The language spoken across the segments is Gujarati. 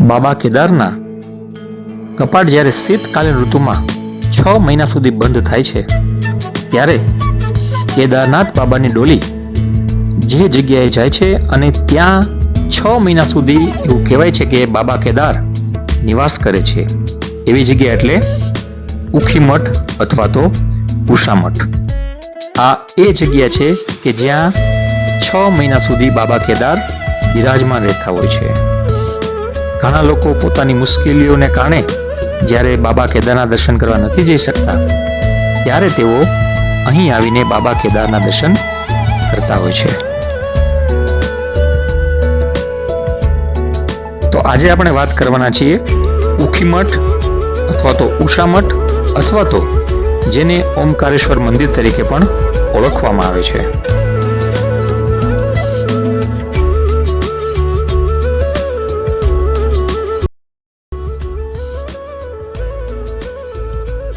બાબા કેદારના કપાટ જ્યારે શીતકાલીન ઋતુમાં છ મહિના સુધી બંધ થાય છે, ત્યારે કેદારનાથ બાબાની ડોલી જે જગ્યાએ જાય છે અને ત્યાં છ મહિના સુધી એવું કહેવાય છે કે બાબા કેદાર નિવાસ કરે છે. એવી જગ્યા એટલે ઉખીમઠ અથવા તો ઉષામઠ આ એ જગ્યા છે કે જ્યાં છ મહિના સુધી બાબા કેદાર બિરાજમાન રહેતા હોય છે. ઘણા લોકો પોતાની મુશ્કેલીઓને કારણે જ્યારે બાબા કેદારના દર્શન કરવા નથી જઈ શકતા, ત્યારે તેઓ અહીં આવીને બાબા કેદારના દર્શન કરતા હોય છે. તો આજે આપણે વાત કરવાના છીએ ઉખીમઠ અથવા તો ઉષામઠ અથવા તો જેને ઓમકારેશ્વર મંદિર તરીકે પણ ઓળખવામાં આવે છે.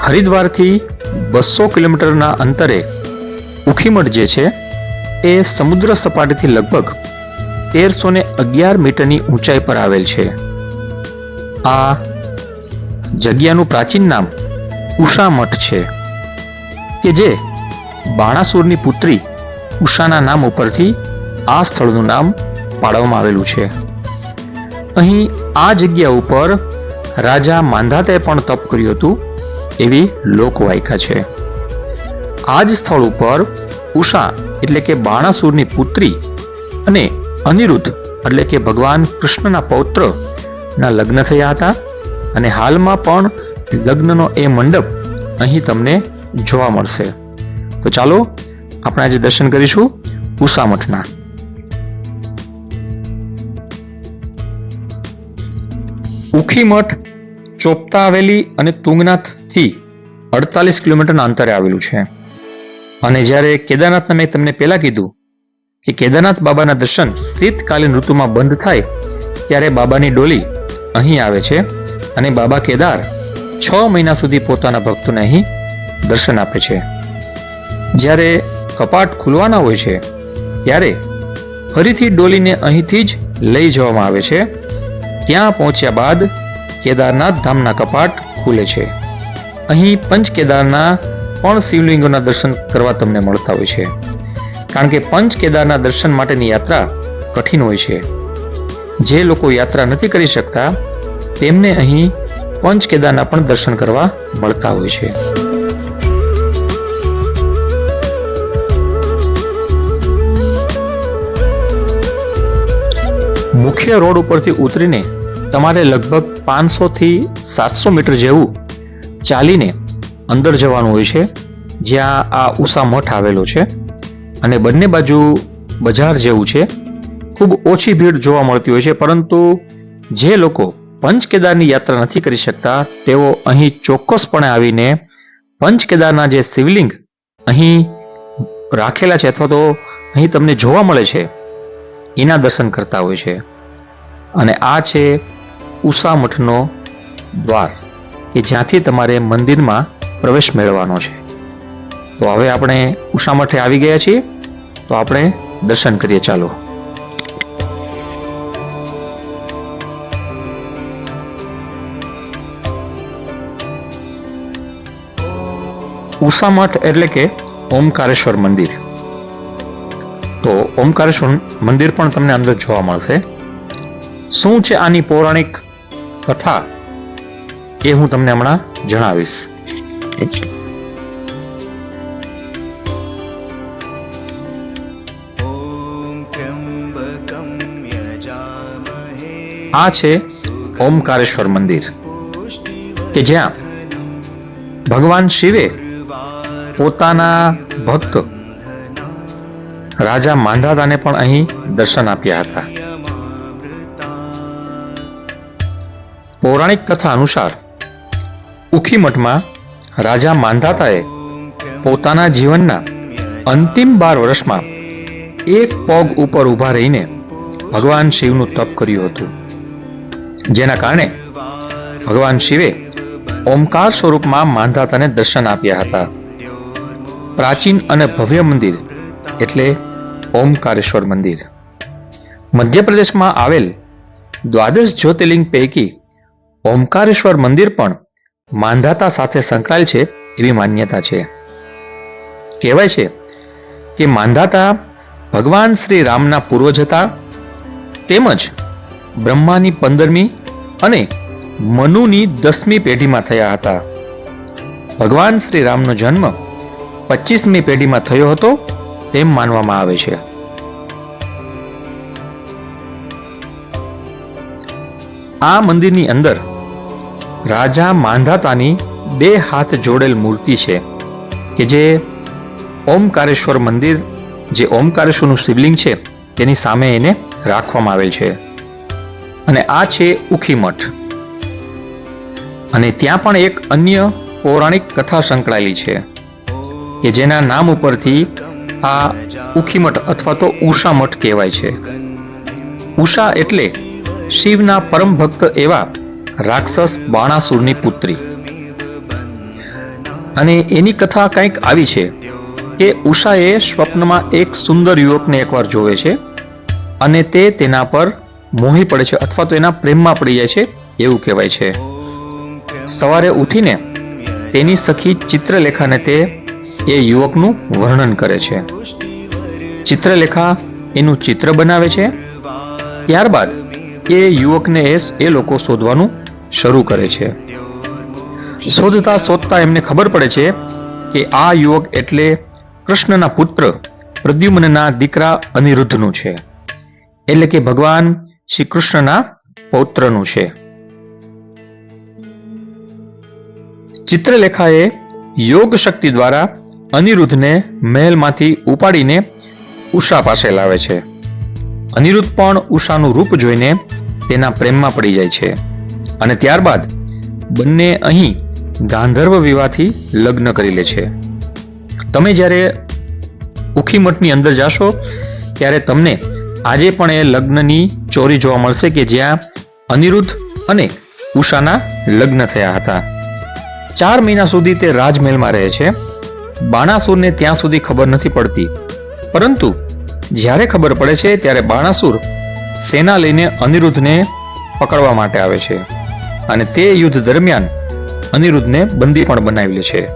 હરિદ્વારથી બસો કિલોમીટરના અંતરે ઉખીમઠ જે છે, એ સમુદ્ર સપાટીથી લગભગ તેરસો ને અગિયાર મીટરની ઊંચાઈ પર આવેલ છે. આ જગ્યાનું પ્રાચીન નામ ઉષા મઠ છે, કે જે બાણાસુરની પુત્રી ઉષાના નામ ઉપરથી આ સ્થળનું નામ પાડવામાં આવેલું છે. અહીં આ જગ્યા ઉપર રાજા માંધાતે પણ તપ કર્યું હતું. એવી લોકવાયકા છે. આ જ સ્થળ ઉપર ઉષા એટલે કે બાણાસુરની પુત્રી અને અનિરુદ્ધ એટલે કે ભગવાન કૃષ્ણના પૌત્ર ના લગ્ન થયા હતા અને હાલમાં પણ લગ્નનો એ મંડપ અહીં તમને જોવા મળશે. તો ચાલો આપણે આજે દર્શન કરીશું ઉષા મઠના. ઉખી મઠ ચોપતા આવેલી અને તુંગનાથથી અડતાલીસ કિલોમીટરના અંતરે આવેલું છે. અને જ્યારે કેદારનાથના મેં તમને પહેલાં કીધું કે કેદારનાથ બાબાના દર્શન શીતકાલીન ઋતુમાં બંધ થાય, ત્યારે બાબાની ડોલી અહીં આવે છે અને બાબા કેદાર છ મહિના સુધી પોતાના ભક્તોને અહીં દર્શન આપે છે. જ્યારે કપાટ ખુલવાના હોય છે, ત્યારે ફરીથી ડોલીને અહીંથી જ લઈ જવામાં આવે છે. ત્યાં પહોંચ્યા બાદ કેદારનાથ ધામના કપાટ ખુલે છે. અહીં પંચકેદારના પણ શિવલિંગોના દર્શન કરવા તમને મળતા હોય છે. કારણ કે પંચકેદારના દર્શન માટેની યાત્રા કઠિન હોય છે. જે લોકો યાત્રા નથી કરી શકતા, તેમને અહીં પંચકેદારના પણ દર્શન કરવા મળતા હોય છે. મુખ્ય રોડ ઉપરથી ઉતરીને તમારે લગભગ પાંચસોથી સાતસો મીટર જેવું ચાલીને અંદર જવાનું હોય છે, જ્યાં આ ઉષા મઠ આવેલો છે. અને બંને બાજુ બજાર જેવું છે. ખૂબ ઓછી ભીડ જોવા મળતી હોય છે, પરંતુ જે લોકો પંચકેદારની યાત્રા નથી કરી શકતા, તેઓ અહીં ચોક્કસપણે આવીને પંચકેદારના જે શિવલિંગ અહીં રાખેલા છે, અથવા તો અહીં તમને જોવા મળે છે, એના દર્શન કરતા હોય છે. અને આ છે ઉષા મઠનો દ્વાર, કે જ્યાંથી તમારે મંદિરમાં પ્રવેશ મેળવવાનો છે. તો હવે આપણે ઉષા મઠે આવી ગયા છીએ. તો આપણે દર્શન કરીએ. ચાલો. ઉષા મઠ એટલે કે ઓમકારેશ્વર મંદિર. તો ઓમકારેશ્વર મંદિર પણ તમને અંદર જોવા મળશે. શું છે આની પૌરાણિક કથા એ હું તમને હમણાં જણાવીશ. આ છે ઓમકારેશ્વર મંદિર કે જ્યાં ભગવાન શિવે પોતાના ભક્ત રાજા માંધાતાને પણ અહીં દર્શન આપ્યા હતા. પૌરાણિક કથા અનુસાર ઉખીમઠમાં રાજા માંધાતાએ પોતાના જીવનના અંતિમ બાર વર્ષમાં એક પગ ઉપર ઊભા રહીને ભગવાન શિવનું તપ કર્યું હતું. જેના કારણે ભગવાન શિવે ઓમકાર સ્વરૂપમાં માંધાતાને દર્શન આપ્યા હતા. પ્રાચીન અને ભવ્ય મંદિર એટલે ઓમકારેશ્વર મંદિર. મધ્યપ્રદેશમાં આવેલ દ્વાદશ જ્યોતિર્લિંગ પૈકી ઓમકારેશ્વર મંદિર પણ માંધાતા સાથે સંકળાયેલ છે એવી માન્યતા છે. કહેવાય છે કે માંધાતા ભગવાન શ્રી રામના પૂર્વજ હતા. તેમજ બ્રહ્માની પંદરમી અને મનુની દસમી પેઢીમાં થયા હતા. ભગવાન શ્રી રામનો જન્મ પચીસમી પેઢીમાં થયો હતો તેમ માનવામાં આવે છે. આ મંદિરની અંદર રાજા માંધાતાની બે હાથ જોડેલ મૂર્તિ છે, કે જે ઓમકારેશ્વર મંદિર, જે ઓમકારેશ્વરનું શિવલિંગ છે, તેની સામે એને રાખવામાં આવેલ છે. અને આ છે ઉખીમઠ અને ત્યાં પણ એક અન્ય પૌરાણિક કથા સંકળાયેલી છે, કે જેના નામ ઉપરથી આ ઉખીમઠ અથવા તો ઉષા મઠ કહેવાય છે. ઉષા એટલે શિવના પરમ ભક્ત એવા રાક્ષસ બાણાસુરની પુત્રી. અને એની કથા કંઈક આવી છે કે ઉષાએ સ્વપ્નમાં એક સુંદર યુવકને એકવાર જોવે છે અને તે તેના પર મોહી પડે છે અથવા તો એના પ્રેમમાં પડી જાય છે એવું કહેવાય છે. સવારે ઉઠીને તેની સખી ચિત્રલેખાને તે એ યુવકનું વર્ણન કરે છે. ચિત્રલેખા એનું ચિત્ર બનાવે છે. ત્યારબાદ એ યુવકને એ લોકો શોધવાનું શરૂ કરે છે. શોધતા શોધતા એમને ખબર પડે છે કે આ યુવક એટલે કૃષ્ણના પુત્ર પ્રદ્યુમ્નના દીકરા અનિરુદ્ધનું છે. એટલે કે ભગવાન શ્રી કૃષ્ણના પૌત્રનું છે. ચિત્રલેખાએ યોગ શક્તિ દ્વારા અનિરુદ્ધને મહેલમાંથી ઉપાડીને ઉષા પાસે લાવે છે. અનિરુદ્ધ પણ ઉષાનું રૂપ જોઈને તેના પ્રેમમાં પડી જાય છે. અને ત્યારબાદ બંને અહીં ગાંધર્વ વિવાહથી લગ્ન કરી લે છે. તમે જ્યારે ઉખી મઠની અંદર જાશો, ત્યારે તમને આજે પણ એ લગ્નની ચોરી જોવા મળશે કે જ્યાં અનિરુદ્ધ અને ઉષાના લગ્ન થયા હતા. ચાર મહિના સુધી તે રાજમહેલમાં રહે છે. બાણાસુરને ત્યાં સુધી ખબર નથી પડતી. પરંતુ જ્યારે ખબર પડે છે, ત્યારે બાણાસુર સેના લઈને અનિરુદ્ધને પકડવા માટે આવે છે. અને તે યુદ્ધ દરમિયાન અનિરુદ્ધને બંદી પણ બનાવી લે છે.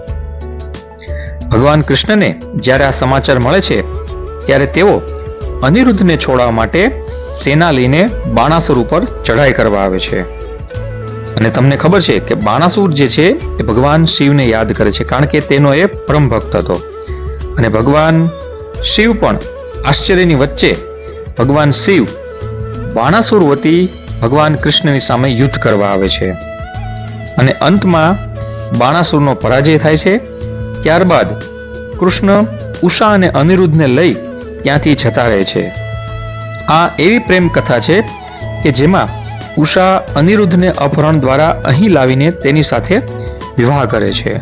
ભગવાન કૃષ્ણને જ્યારે આ સમાચાર મળે છે, ત્યારે તેઓ અનિરુદ્ધને છોડવા માટે સેના લઈને બાણાસુર ઉપર ચઢાઈ કરવા આવે છે. અને તમને ખબર છે કે બાણાસુર જે છે, એ ભગવાન શિવને યાદ કરે છે, કારણ કે તેનો એ પરમ ભક્ત હતો. અને ભગવાન શિવ પણ આશ્ચર્યની વચ્ચે ભગવાન શિવ બાણાસુર વતી ભગવાન કૃષ્ણની સામે યુદ્ધ કરવા આવે છે. અને અંતમાં બાણાસુરનો પરાજય થાય છે. ત્યારબાદ કૃષ્ણ ઉષા અને અનિરુદ્ધને લઈ ત્યાંથી જતા રહે છે. આ એવી પ્રેમ કથા છે કે જેમાં ઉષા અનિરુદ્ધને અપહરણ દ્વારા અહીં લાવીને તેની સાથે વિવાહ કરે છે.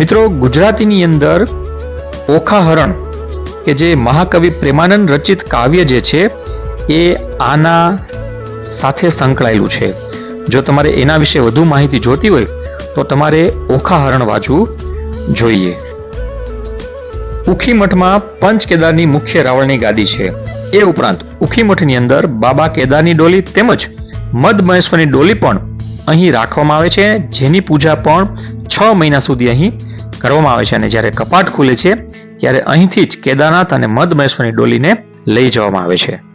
મિત્રો, ગુજરાતીની અંદર ઓખાહરણ કે જે મહાકવિ પ્રેમાનંદ રચિત કાવ્ય જે છે એ આના સાથે સંકળાયેલું છે. જો તમારે એના વિશે વધુ માહિતી જોતી હોય, તો તમારે ઓખાહરણ વાંચવું જોઈએ. ઉખીમઠમાં પંચ કેદારની મુખ્ય રાવળની ગાદી છે. એ ઉપરાંત ઉખીમઠની અંદર બાબા કેદારની ડોલી તેમજ મદ મહેશ્વરની ડોલી પણ અહીં રાખવામાં આવે છે. જેની પૂજા પણ છ મહિના સુધી અહીં કરવામાં આવે છે અને જ્યારે કપાટ ખુલે છે, ત્યારે અહીંથી જ કેદારનાથ અને મદ મહેશ્વરની ડોલીને લઈ જવામાં આવે છે.